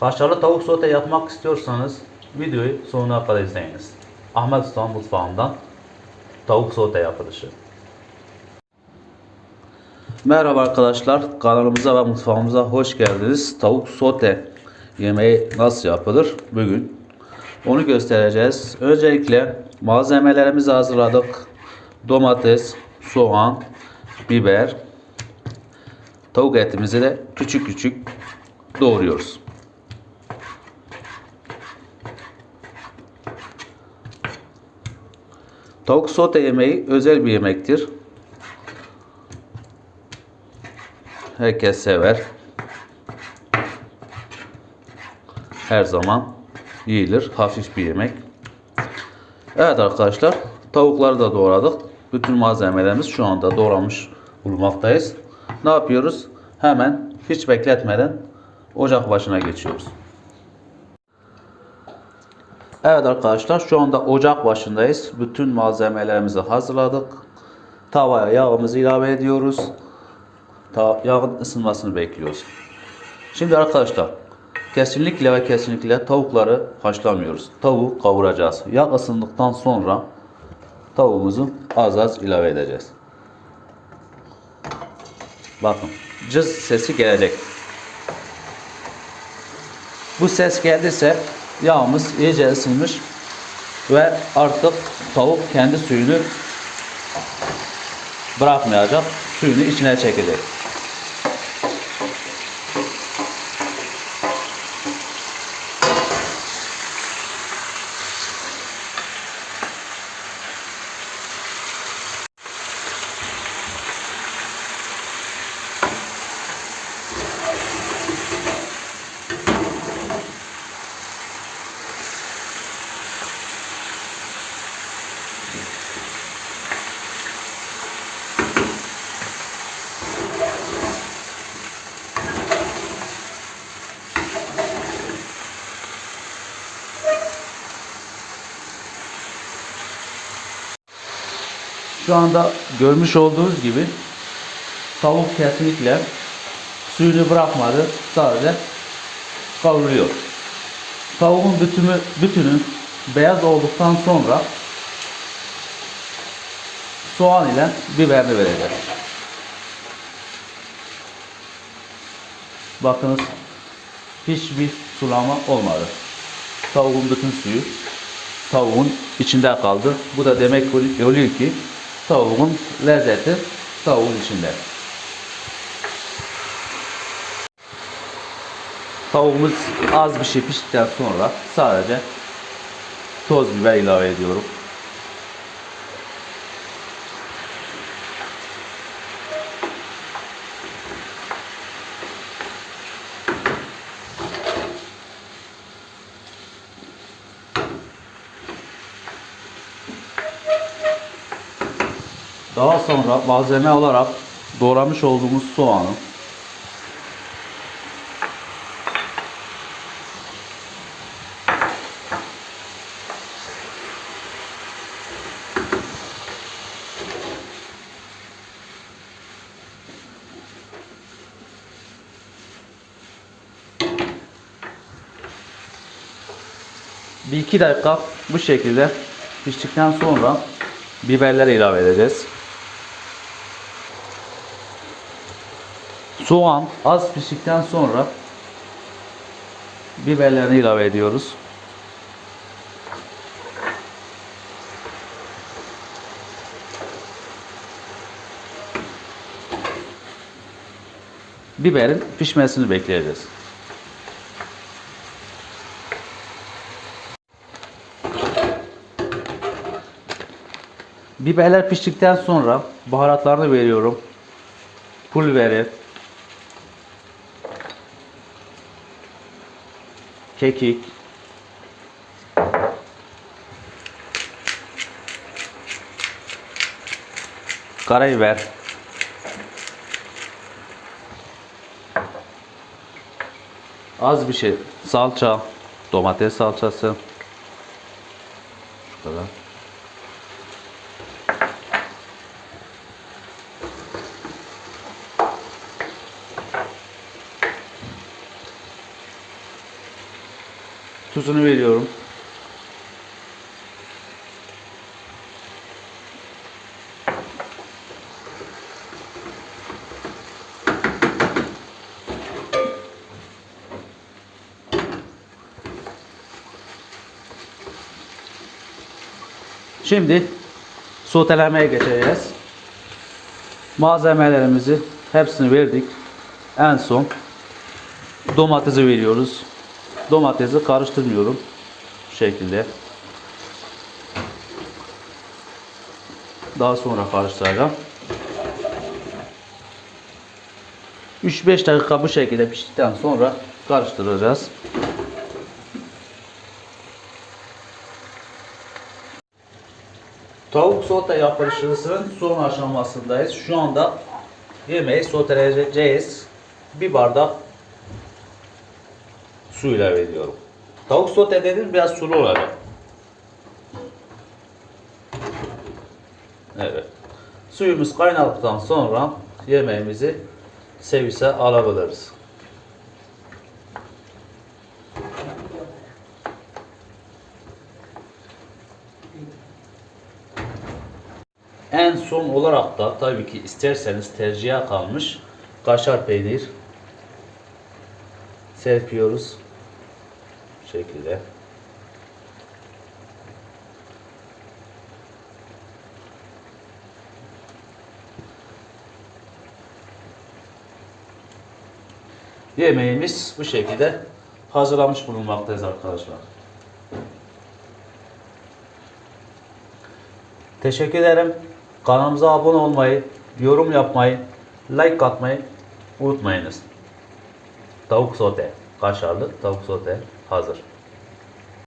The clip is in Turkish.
Kaşarlı tavuk sote yapmak istiyorsanız videoyu sonuna kadar izleyiniz. Ahmet Usta mutfağından tavuk sote yapılışı. Merhaba arkadaşlar kanalımıza ve mutfağımıza hoş geldiniz. Tavuk sote yemeği nasıl yapılır bugün onu göstereceğiz. Öncelikle malzemelerimizi hazırladık. Domates, soğan, biber, tavuk etimizi de küçük küçük doğruyoruz. Tavuk sote yemeği özel bir yemektir. Herkes sever. Her zaman yiyilir. Hafif bir yemek. Evet arkadaşlar. Tavukları da doğradık. Bütün malzemelerimiz şu anda doğramış bulunmaktayız. Ne yapıyoruz? Hemen hiç bekletmeden ocak başına geçiyoruz. Evet arkadaşlar şu anda ocak başındayız. Bütün malzemelerimizi hazırladık. Tavaya yağımızı ilave ediyoruz. Ta yağın ısınmasını bekliyoruz. Şimdi arkadaşlar kesinlikle ve kesinlikle tavukları haşlamıyoruz. Tavuğu kavuracağız. Yağ ısındıktan sonra tavuğumuzu az az ilave edeceğiz. Bakın cız sesi gelecek. Bu ses geldiyse yağımız iyice ısınmış ve artık tavuk kendi suyunu bırakmayacak. Suyunu içine çekecek. Şu anda görmüş olduğunuz gibi tavuk kesinlikle suyunu bırakmadı. Sadece kavruluyor. Tavuğun bütünü, bütünü beyaz olduktan sonra soğan ile biberini vereceğiz. Bakınız hiçbir sulama olmadı. Tavuğun bütün suyu tavuğun içinde kaldı. Bu da demek oluyor ki tavuğun lezzeti tavuğun içinde. Tavuğumuz az bir şey piştikten sonra sadece toz biber ilave ediyorum. Daha sonra malzeme olarak doğramış olduğumuz soğanı bir iki dakika bu şekilde piştikten sonra biberleri ilave edeceğiz. Soğan az piştikten sonra biberlerini ilave ediyoruz. Biberin pişmesini bekleyeceğiz. Biberler piştikten sonra baharatlarını veriyorum. Pul biberi, kekik, karabiber, az bir şey. Salça, domates salçası, şu kadar. Tuzunu veriyorum. Şimdi sotelemeye geçeceğiz. Malzemelerimizi hepsini verdik. En son domatesi veriyoruz. Domatesi karıştırmıyorum. Bu şekilde. Daha sonra karıştıracağım. 3-5 dakika bu şekilde piştikten sonra karıştıracağız. Tavuk sote yapılışının son aşamasındayız. Şu anda yemeği soteleyeceğiz. Bir bardak su ilave ediyorum. Tavuk sote dedim biraz sulu olacak. Evet. Suyumuz kaynadıktan sonra yemeğimizi servise alabiliriz. En son olarak da tabii ki isterseniz tercihe kalmış kaşar peynir serpiyoruz. Şekilde. Yemeğimiz bu şekilde hazırlamış bulunmaktayız arkadaşlar. Teşekkür ederim. Kanalımıza abone olmayı, yorum yapmayı, like atmayı unutmayınız. Tavuk sote, kaşarlı tavuk sote hazır.